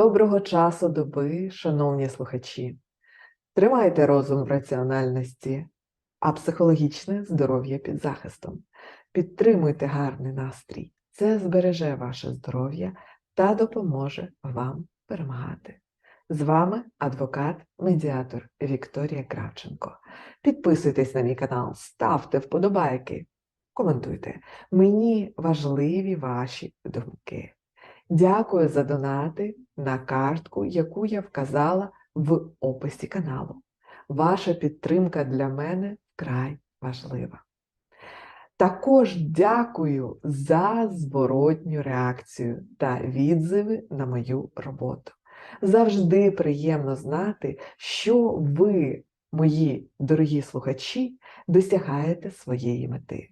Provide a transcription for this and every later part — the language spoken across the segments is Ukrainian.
Доброго часу доби, шановні слухачі. Тримайте розум в раціональності, а психологічне здоров'я під захистом. Підтримуйте гарний настрій. Це збереже ваше здоров'я та допоможе вам перемагати. З вами адвокат, медіатор Вікторія Кравченко. Підписуйтесь на мій канал, ставте вподобайки, коментуйте. Мені важливі ваші думки. Дякую за донати на картку, яку я вказала в описі каналу. Ваша підтримка для мене вкрай важлива. Також дякую за зворотню реакцію та відзиви на мою роботу. Завжди приємно знати, що ви, мої дорогі слухачі, досягаєте своєї мети.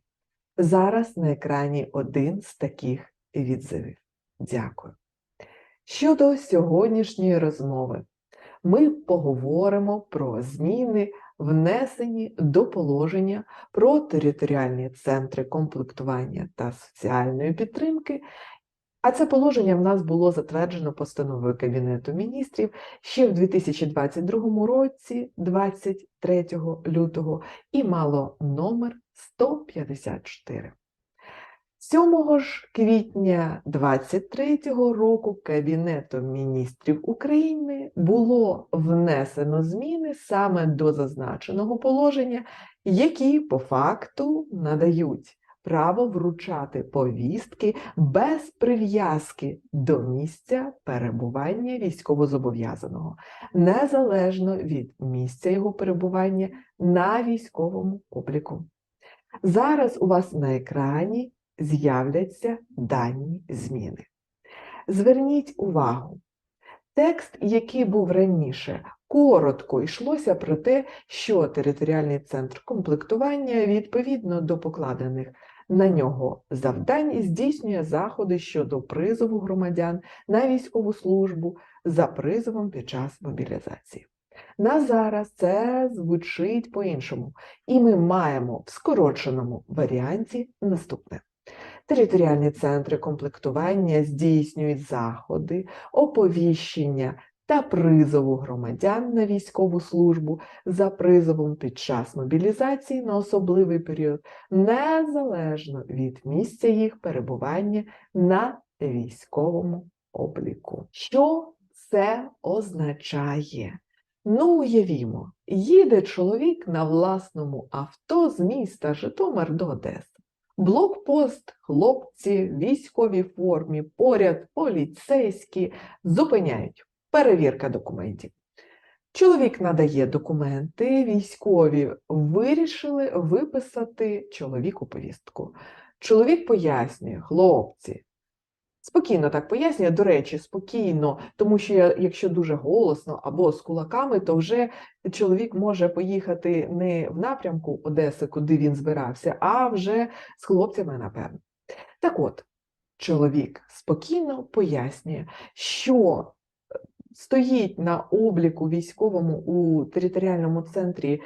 Зараз на екрані один з таких відзивів. Дякую. Щодо сьогоднішньої розмови, ми поговоримо про зміни, внесені до положення про територіальні центри комплектування та соціальної підтримки. А це положення в нас було затверджено постановою Кабінету міністрів ще в 2022 році, 23 лютого, і мало номер 154. 7 ж квітня 23 року Кабінетом міністрів України було внесено зміни саме до зазначеного положення, які по факту надають право вручати повістки без прив'язки до місця перебування військовозобов'язаного, незалежно від місця його перебування на військовому обліку. Зараз у вас на екрані з'являться дані зміни. Зверніть увагу, текст, який був раніше, коротко йшлося про те, що територіальний центр комплектування відповідно до покладених на нього завдань здійснює заходи щодо призову громадян на військову службу за призовом під час мобілізації. На зараз це звучить по-іншому, і ми маємо в скороченому варіанті наступне. Територіальні центри комплектування здійснюють заходи, оповіщення та призову громадян на військову службу за призовом під час мобілізації на особливий період, незалежно від місця їх перебування на військовому обліку. Що це означає? Ну, уявімо, їде чоловік на власному авто з міста Житомир до Одеси. Блокпост, хлопці, в військовій формі, поряд поліцейські зупиняють. Перевірка документів. Чоловік надає документи, військові вирішили виписати чоловіку повістку. Чоловік пояснює, хлопці, спокійно так пояснює, до речі, спокійно, тому що якщо дуже голосно або з кулаками, то вже чоловік може поїхати не в напрямку Одеси, куди він збирався, а вже з хлопцями, напевно. Так от, чоловік спокійно пояснює, що стоїть на обліку військовому у територіальному центрі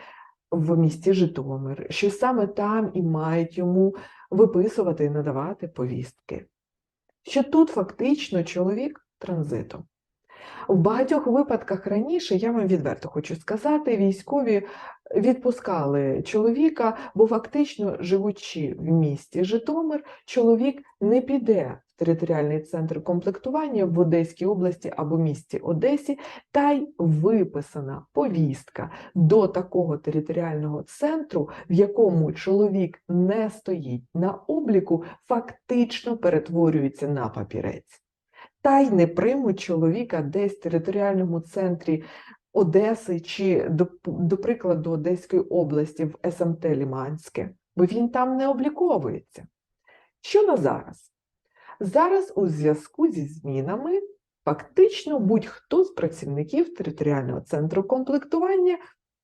в місті Житомир, що саме там і мають йому виписувати і надавати повістки. Що тут фактично чоловік транзитом. В багатьох випадках раніше, я вам відверто хочу сказати, військові відпускали чоловіка, бо фактично, живучи в місті Житомир, чоловік не піде територіальний центр комплектування в Одеській області або місті Одесі, та й виписана повістка до такого територіального центру, в якому чоловік не стоїть на обліку, фактично перетворюється на папірець. Та й не приймуть чоловіка десь в територіальному центрі Одеси чи, до, прикладу, Одеської області в СМТ Ліманське, бо він там не обліковується. Що на зараз? Зараз у зв'язку зі змінами фактично будь-хто з працівників територіального центру комплектування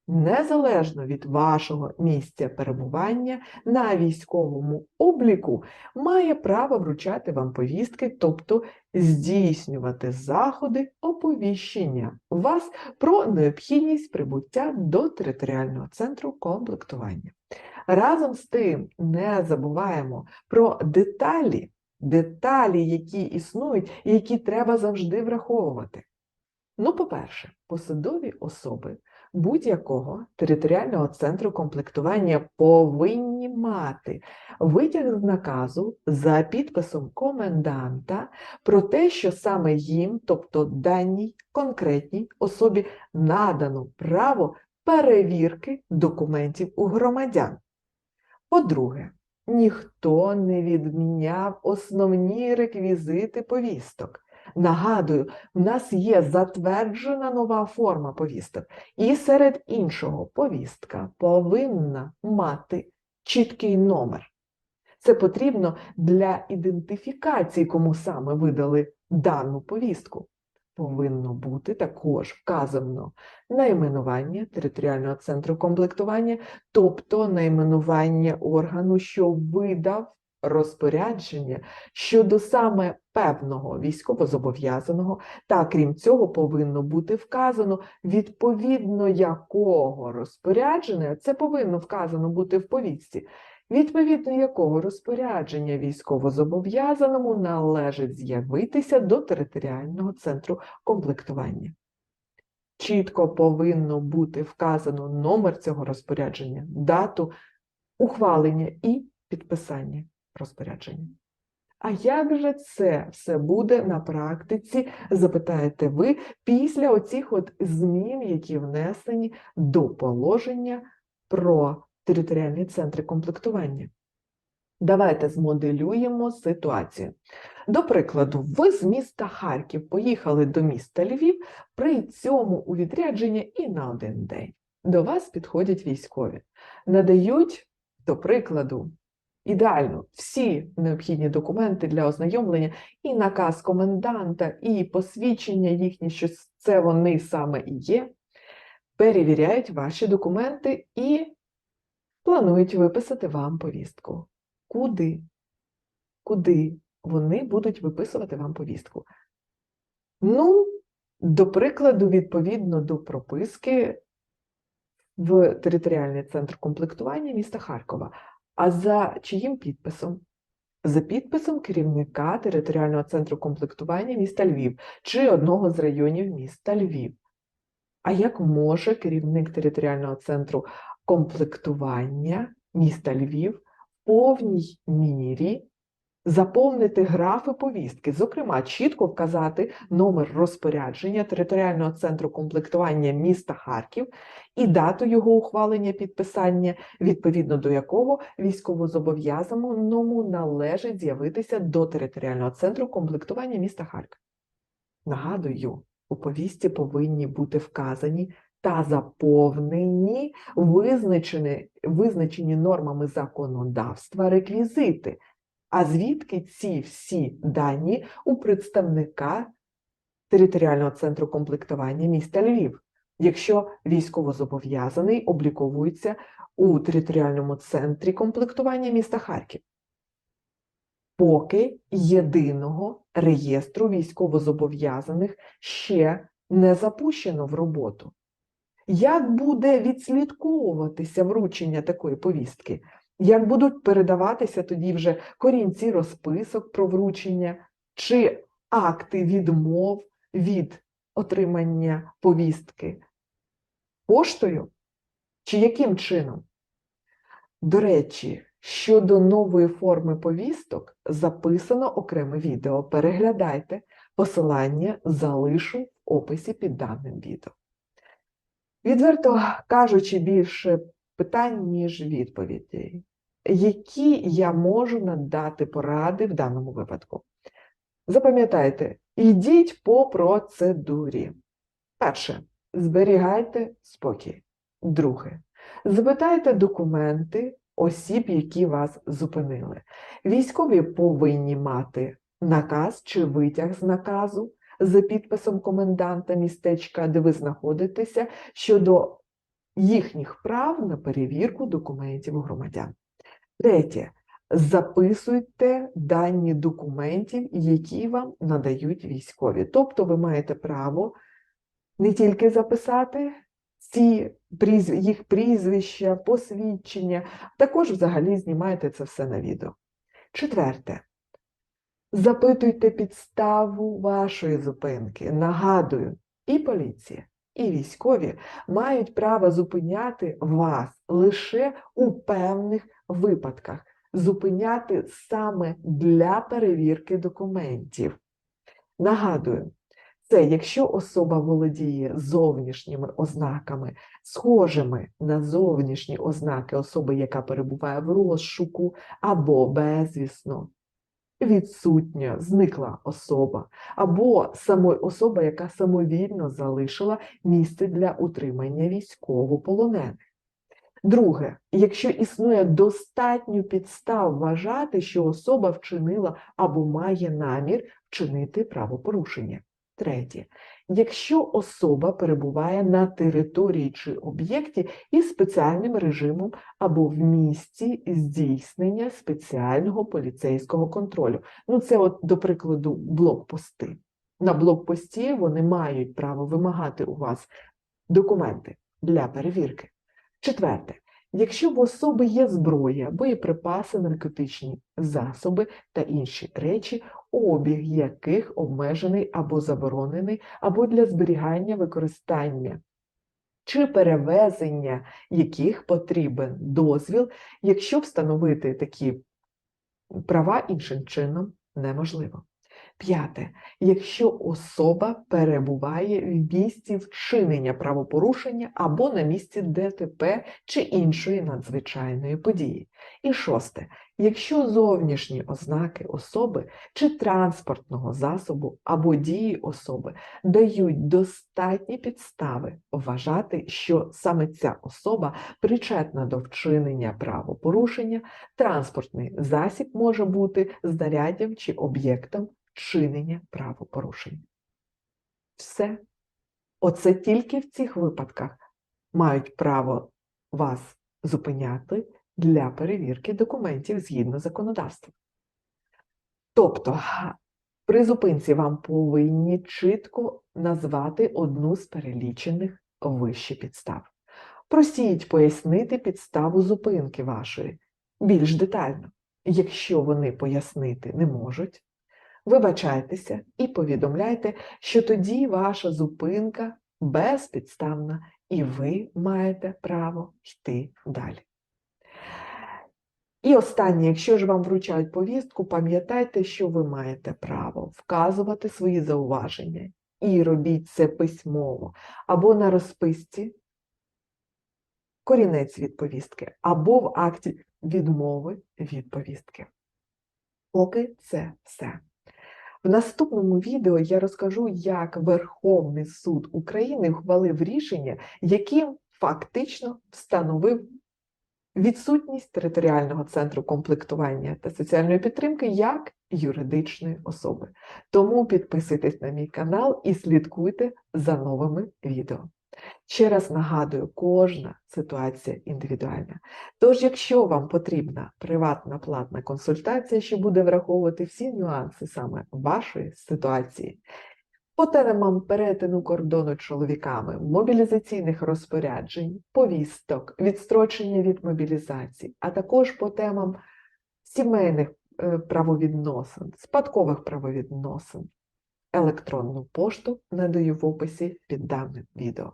незалежно від вашого місця перебування на військовому обліку, має право вручати вам повістки, тобто здійснювати заходи оповіщення вас про необхідність прибуття до територіального центру комплектування. Разом з тим не забуваємо про деталі, деталі, які існують і які треба завжди враховувати. Ну, по-перше, посадові особи будь-якого територіального центру комплектування повинні мати витяг з наказу за підписом коменданта про те, що саме їм, тобто даній конкретній особі, надано право перевірки документів у громадян. По-друге, ніхто не відміняв основні реквізити повісток. Нагадую, в нас є затверджена нова форма повісток, і серед іншого повістка повинна мати чіткий номер. Це потрібно для ідентифікації, кому саме видали дану повістку. Повинно бути також вказано найменування територіального центру комплектування, тобто найменування органу, що видав розпорядження щодо саме певного військовозобов'язаного, та крім цього, повинно бути вказано, відповідно якого розпорядження, це повинно вказано бути в повістці, відповідно якого розпорядження військовозобов'язаному належить з'явитися до територіального центру комплектування. Чітко повинно бути вказано номер цього розпорядження, дату ухвалення і підписання розпорядження. А як же це все буде на практиці, запитаєте ви, після оцих от змін, які внесені до положення про територіальні центри комплектування? Давайте змоделюємо ситуацію. До прикладу, ви з міста Харків поїхали до міста Львів, при цьому у відрядження і на один день. До вас підходять військові, надають, до прикладу, ідеально всі необхідні документи для ознайомлення, і наказ коменданта, і посвідчення їхні, що це вони саме і є, перевіряють ваші документи і планують виписати вам повістку. Куди? Куди вони будуть виписувати вам повістку? Ну, до прикладу, відповідно до прописки в територіальний центр комплектування міста Харкова. А за чиїм підписом? За підписом керівника територіального центру комплектування міста Львів чи одного з районів міста Львів. А як може керівник територіального центру комплектування міста Львів в повній мірі заповнити графи повістки, зокрема, чітко вказати номер розпорядження територіального центру комплектування міста Харків і дату його ухвалення підписання, відповідно до якого військовозобов'язаному належить з'явитися до територіального центру комплектування міста Харків. Нагадую, у повісті повинні бути вказані та заповнені визначені, визначені нормами законодавства реквізити. А звідки ці всі дані у представника територіального центру комплектування міста Львів, якщо військовозобов'язаний обліковується у територіальному центрі комплектування міста Харків? Поки єдиного реєстру військовозобов'язаних ще не запущено в роботу. Як буде відслідковуватися вручення такої повістки? Як будуть передаватися тоді вже корінці розписок про вручення чи акти відмов від отримання повістки? Поштою? Чи яким чином? До речі, щодо нової форми повісток записано окреме відео. Переглядайте, посилання залишу в описі під даним відео. Відверто кажучи, більше питань, ніж відповідей. Які я можу надати поради в даному випадку? Запам'ятайте, йдіть по процедурі. Перше, зберігайте спокій. Друге, запитайте документи осіб, які вас зупинили. Військові повинні мати наказ чи витяг з наказу за підписом коменданта містечка, де ви знаходитеся, щодо їхніх прав на перевірку документів громадян. Третє. Записуйте дані документів, які вам надають військові. Тобто ви маєте право не тільки записати ці їх прізвища, посвідчення, також взагалі знімаєте це все на відео. Четверте. Запитуйте підставу вашої зупинки. Нагадую, і поліція, і військові мають право зупиняти вас лише у певних випадках, зупиняти саме для перевірки документів. Нагадую, це якщо особа володіє зовнішніми ознаками, схожими на зовнішні ознаки особи, яка перебуває в розшуку або безвісно, відсутня, зникла особа, або само, особа, яка самовільно залишила місце для утримання військовополонених. Друге, якщо існує достатньо підстав вважати, що особа вчинила або має намір вчинити правопорушення. Третє, якщо особа перебуває на території чи об'єкті із спеціальним режимом або в місці здійснення спеціального поліцейського контролю. Ну, це, от, до прикладу, блокпости. На блокпості вони мають право вимагати у вас документи для перевірки. Четверте, якщо в особи є зброя, боєприпаси, наркотичні засоби та інші речі, обіг яких обмежений або заборонений, або для зберігання використання чи перевезення яких потрібен дозвіл, якщо встановити такі права іншим чином неможливо. П'яте, якщо особа перебуває в місці вчинення правопорушення або на місці ДТП чи іншої надзвичайної події. І шосте, якщо зовнішні ознаки особи чи транспортного засобу або дії особи дають достатні підстави вважати, що саме ця особа причетна до вчинення правопорушення, транспортний засіб може бути знаряддям чи об'єктом вчинення правопорушення. Все. Оце тільки в цих випадках мають право вас зупиняти для перевірки документів згідно законодавства. Тобто, при зупинці вам повинні чітко назвати одну з перелічених вище підстав. Просіть пояснити підставу зупинки вашої більш детально. Якщо вони пояснити не можуть, вибачайтеся і повідомляйте, що тоді ваша зупинка безпідставна і ви маєте право йти далі. І останнє, якщо ж вам вручають повістку, пам'ятайте, що ви маєте право вказувати свої зауваження і робіть це письмово або на розписці, корінець від повістки, або в акті відмови від повістки. Поки це все. В наступному відео я розкажу, як Верховний суд України ухвалив рішення, яким фактично встановив відсутність територіального центру комплектування та соціальної підтримки як юридичної особи. Тому підписуйтесь на мій канал і слідкуйте за новими відео. Ще раз нагадую, кожна ситуація індивідуальна. Тож, якщо вам потрібна приватна платна консультація, що буде враховувати всі нюанси саме вашої ситуації, по темам перетину кордону чоловіками, мобілізаційних розпоряджень, повісток, відстрочення від мобілізації, а також по темам сімейних е, правовідносин, спадкових правовідносин, електронну пошту надаю в описі під даним відео.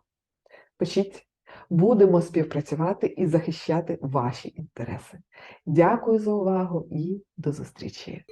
Пишіть, будемо співпрацювати і захищати ваші інтереси. Дякую за увагу і до зустрічі!